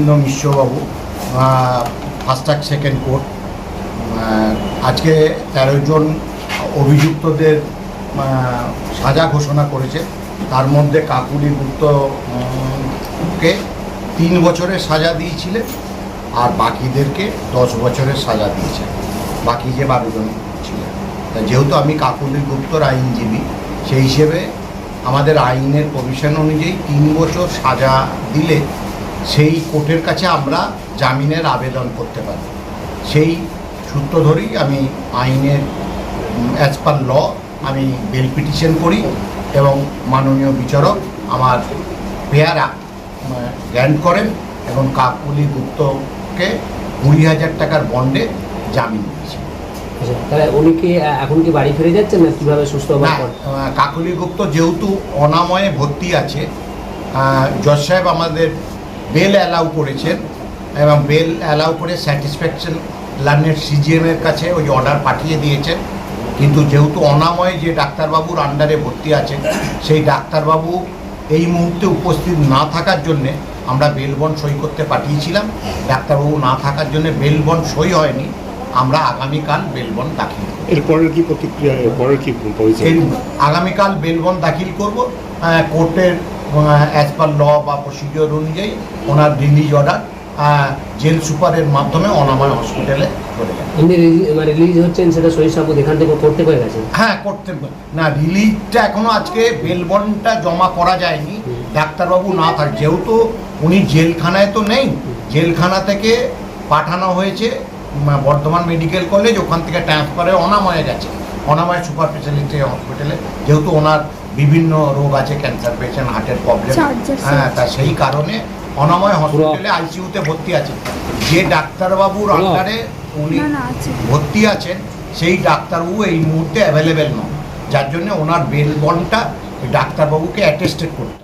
অরবিন্দ মিশ্রবাবু first track second court আজকে তেরো জন অভিযুক্তদের সাজা ঘোষণা করেছে। তার মধ্যে কাকুলি গুপ্ত উম, তিন বছরের সাজা দিয়েছিলেন আর বাকিদেরকে দশ বছরের সাজা দিয়েছে বাকি যে বারোজন ছিলেন। তা যেহেতু আমি কাকুলি গুপ্তর আইনজীবী সেই হিসেবে আমাদের আইনের প্রভিশন অনুযায়ী তিন বছর সাজা দিলে সেই কোর্টের কাছে আমরা জামিনের আবেদন করতে পারি। সেই সূত্র ধরেই আমি আইনের অ্যাজ পার ল আমি বেল পিটিশন করি এবং মাননীয় বিচারক আমার পেয়ারা গ্র্যান্ড করেন এবং কাকুলি গুপ্তকে কুড়ি হাজার টাকার বন্ডে জামিন দিয়েছেন আচ্ছা, তাহলে উনি কি এখন কি বাড়ি ফিরে যাচ্ছেন না কীভাবে সুস্থ কাকলি গুপ্ত যেহেতু অনাময়ে ভর্তি আছে জজ সাহেব আমাদের বেল অ্যালাউ করেছেন এবং বেল অ্যালাউ করে স্যাটিসফ্যাকশন লার্নের সিজিএমের কাছে ওই অর্ডার পাঠিয়ে দিয়েছেন। কিন্তু যেহেতু অনাময়ে যে ডাক্তারবাবুর আন্ডারে ভর্তি আছেন সেই ডাক্তারবাবু এই মুহূর্তে উপস্থিত না থাকার জন্যে আমরা বেলবন সই করতে পাঠিয়েছিলাম। ডাক্তারবাবু না থাকার জন্য বেলবন সই হয়নি। আমরা আগামীকাল বেলবন দাখিল করব। এরপরের কি প্রতিক্রিয়া এরপরের কি আগামীকাল বেলবন দাখিল করব। কোর্টের অ্যাজ পার ল বা প্রসিডিওর অনুযায়ী ওনার রিলিজ অর্ডার জেল সুপারের মাধ্যমে অনাময় হসপিটালে এমনি রিলিজ হচ্ছেন সেটা সহি সাবুদ এখান থেকে করতে গেছে? হ্যাঁ করতে না রিলিজটা এখনও আজকে বেলবনটা জমা করা যায়নি। ডাক্তারবাবু না থাক যেহেতু উনি জেলখানায় তো নেই জেলখানা থেকে পাঠানো হয়েছে বর্ধমান মেডিকেল কলেজ ওখান থেকে ট্রান্সফারে অনাময়ে গেছে। অনাময় সুপার স্পেশালিটি হসপিটালে যেহেতু ওনার বিভিন্ন রোগ আছে ক্যান্সার পেশেন্ট হার্টের প্রবলেম হ্যাঁ তা সেই কারণে অনাময় হসপিটালে আইসিইউতে ভর্তি আছে যে ডাক্তারবাবুর আন্ডারে উনি না না আছে। ভর্তি আছেন সেই ডাক্তারবাবু এই মুহূর্তে অ্যাভেলেবেল নন। যার জন্য ওনার বেল বন্ডটা ওই ডাক্তারবাবুকে অ্যাটেস্টেড করতে